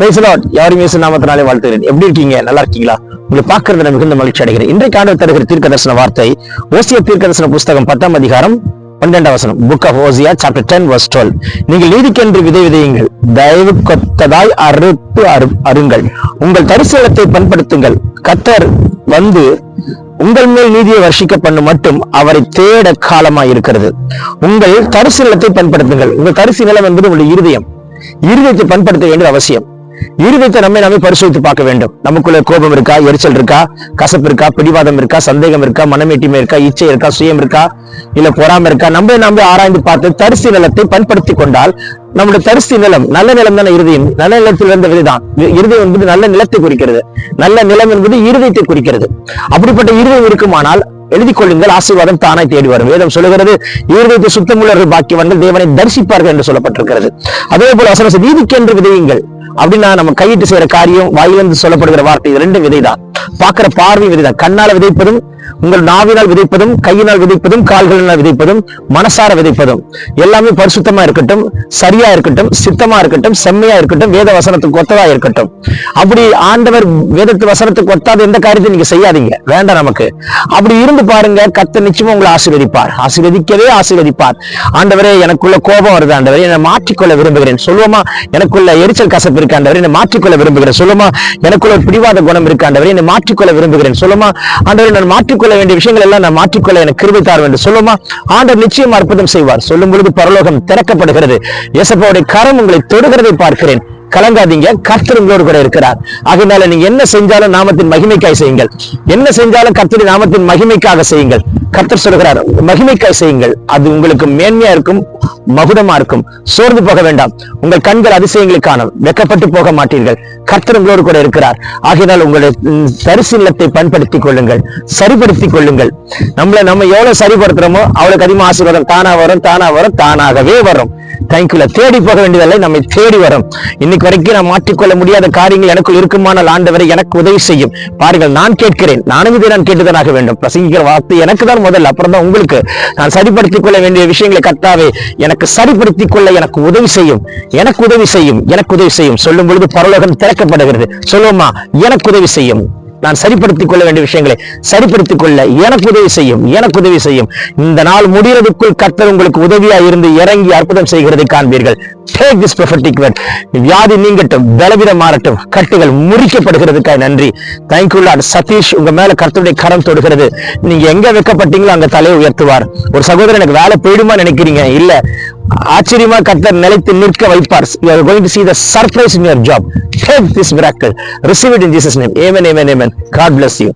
பேசலாட் யாரும் இயேசு நாமத்தினாலே வாழ்த்துகிறேன். எப்படி இருக்கீங்க? நல்லா இருக்கீங்களா? உங்களை பார்க்கறதுல மிகுந்த மகிழ்ச்சி அடைகிறேன். இன்றைக்கு ஆண்டு தருகிற தீர்க்க தரிசன வார்த்தை ஓசிய தீர்க்க தரிசன புஸ்தகம் பத்தாம் அதிகாரம் பன்னெண்டாம் வசனம் book of Hosea chapter ten verse twelve நீங்கள் நீதிக்கென்று விதை விதையுங்கள். தயவு கொத்ததாய் அறுப்பு அரு அருங்கள். உங்கள் தரிசனத்தை பண்படுத்துங்கள். கத்தர் வந்து உங்கள் மேல் நீதியை வர்ஷிக்க பண்ணும் மட்டும் அவரை தேட காலமாய் இருக்கிறது. உங்கள் தரிசு நிலத்தை பண்படுத்துங்கள். உங்கள் தரிசு நிலம் என்பது உங்களுடைய இருதயம். இருதயத்தை பண்படுத்த வேண்டியது அவசியம். இருதயத்தை நம்மை நாமே பரிசோதித்து பார்க்க வேண்டும். நமக்குள்ள கோபம் இருக்கா? எரிச்சல் இருக்கா? கசப்பு இருக்கா? பிடிவாதம் இருக்கா? சந்தேகம் இருக்கா? மனமேட்டிமை இருக்கா? இச்சை இருக்கா? சுயம் இருக்கா? இல்ல பொறாம இருக்கா? நம்ம நாமே ஆராய்ந்து பார்த்து தரிசு நிலத்தை பண்படுத்தி கொண்டால் நம்முடைய தரிசு நிலம் நல்ல நிலம் தானே இருதயம். நல்ல நிலத்தில் இருந்த விதைதான். இருதயம் என்பது நல்ல நிலத்தை குறிக்கிறது. நல்ல நிலம் என்பது இருதயத்தை குறிக்கிறது. அப்படிப்பட்ட இருதயம் இருக்குமானால் எழுதி கொள்ளுங்கள். ஆசீர்வாதம் தானாய் தேடி வரும். வேதம் சொல்லுகிறது இருதயத்தை சுத்தமுள்ளவர்கள் பாக்கியவர்கள் தேவனை தரிசிப்பார்கள் என்று சொல்லப்பட்டிருக்கிறது. அதே போல வசனம் நீதிக்கென்று விதையுங்கள். அப்படின்னா நம்ம கையிட்டு செய்யற காரியம் வாயிலிருந்து சொல்லப்படுகிற வார்த்தை இது ரெண்டு விதைதான். பார்க்கிற பார்வை விதைதான். கண்ணால விதைப்பதும் உங்கள் நாவினால் விதைப்பதும் கையினால் விதைப்பதும் கால்களினால் விதைப்பதும் மனசார விதைப்பதும் எல்லாமே பரிசுத்தமா இருக்கட்டும் சரியா இருக்கட்டும் சித்தமா இருக்கட்டும் செம்மையா இருக்கட்டும் வேத வசனத்துக்கு ஒத்ததா இருக்கட்டும். அப்படி ஆண்டவர் வேதத்து வசனத்துக்கு ஒத்தாத எந்த காரியத்தை நீங்க செய்யாதீங்க. வேண்டாம் நமக்கு. அப்படி இருந்து பாருங்க கத்த நிச்சயமா உங்களை ஆசீர்வதிப்பார். ஆசீர்வதிக்கவே ஆசீர்வதிப்பார். ஆண்டவரே எனக்குள்ள கோபம் வருது ஆண்டவரே என்னை மாற்றிக்கொள்ள விரும்புகிறேன். சொல்லுவோமா? எனக்குள்ள எரிச்சல் கசப்பு இருக்கு ஆண்டவரே என்னை மாற்றிக்கொள்ள விரும்புகிறேன். சொல்லுமா எனக்குள்ள ஒரு பிடிவாத குணம் இருக்கு ஆண்டவரே என்னை மாற்றிக்கொள்ள விரும்புகிறேன். சொல்லுமா ஆண்டவரே நான் மாற்றிக்கொள்ள வேண்டிய விஷயங்கள் எல்லாம் நான் மாற்றிக்கொள்ள எனக்கு கிருபை தார் என்று சொல்லுமா? ஆண்டவர் நிச்சயம் அற்புதம் செய்வார். சொல்லும் பொழுது பரலோகம் திறக்கப்படுகிறது. இயேசப்பாவுடைய கரம் உங்களை தொடுகிறதை பார்க்கிறேன். கலங்காதீங்க. கர்த்தர் உங்களோடு கூட இருக்கிறார். அதனால நீங்க என்ன செஞ்சாலும் நாமத்தின் மகிமைக்காய் செய்யுங்கள். என்ன செஞ்சாலும் கர்த்தரின் நாமத்தின் மகிமைக்காக செய்யுங்கள். கர்த்தர் சொல்கிறார் மகிமைக்காய் செய்யுங்கள். அது உங்களுக்கு மேன்மையா இருக்கும் மகுடமா இருக்கும். சோர்ந்து போக வேண்டாம். உங்கள் கண்கள் அதிசயங்களை காணும் வெக்கப்பட்டு போக மாட்டீர்கள். கர்த்தர் உங்களோடு கூட இருக்கிறார். ஆகையினால் உங்களுடைய தரிசு நிலத்தை பயன்படுத்திக் கொள்ளுங்கள். சரிப்படுத்திக் கொள்ளுங்கள். நம்மளை நம்ம எவ்வளவு சரிபடுத்துறோமோ அவளுக்கு அதிகமாக ஆசீர்வாதம் தானா வரும் தானா வரும் தானாகவே வரும். தேங்க்யூல தேடி போக வேண்டியதில்லை நம்மை தேடி வரும். இன்னைக்கு வரைக்கும் நான் மாற்றிக்கொள்ள முடியாத காரியங்கள் எனக்குள் இருக்குமானால் ஆண்டவரை எனக்கு உதவி செய்யும். பாருங்கள் நான் கேட்கிறேன். நானும் இதை நான் கேட்டுதானாக வேண்டும். பிரசங்கிக்கிற வார்த்தை எனக்கு தான் முதல்ல அப்புறம் தான் உங்களுக்கு. நான் சரிப்படுத்திக் கொள்ள வேண்டிய விஷயங்களை கத்தாவே எனக்கு சரிப்படுத்திக் கொள்ள எனக்கு உதவி செய்யும். எனக்கு உதவி செய்யும். எனக்கு உதவி செய்யும். சொல்லும் பொழுது பரலோகம் திறக்கப்படுகிறது. சொல்லுவோமா? எனக்கு உதவி செய்யும். நான் சரிப்படுத்திக் கொள்ள வேண்டிய விஷயங்களை சரிப்படுத்திக் கொள்ள எனக்கு உதவி செய்யும் எனக்கு உதவி செய்யும். இந்த நாள் முடிகிறதுக்குள் கர்த்தர் உங்களுக்கு உதவியா இருந்து இறங்கி அற்புதம் செய்கிறதை காண்பீர்கள். டேக் திஸ் ப்ரொஃபட்டிக் வேர்ட் வியாதி நீங்கட்டும் பலவீனம் மாறட்டும் கட்டுகள் முறிக்கப்படுகிறதுக்காக நன்றி. தேங்க்யூ லார்ட் சதீஷ் உங்க மேல கர்த்தருடைய கரம் தொடுகிறது. நீங்க எங்க வைக்கப்பட்டீங்களோ அங்க தலையை உயர்த்துவார். ஒரு சகோதரர் எனக்கு வேலை போயிடுமா நினைக்கிறீங்க? இல்ல. ஆச்சரியமா கத்தர் நிலைத்து நிற்க வைப்பார் you are going to see the surprise in your job take this miracle receive it in jesus name amen amen amen god bless you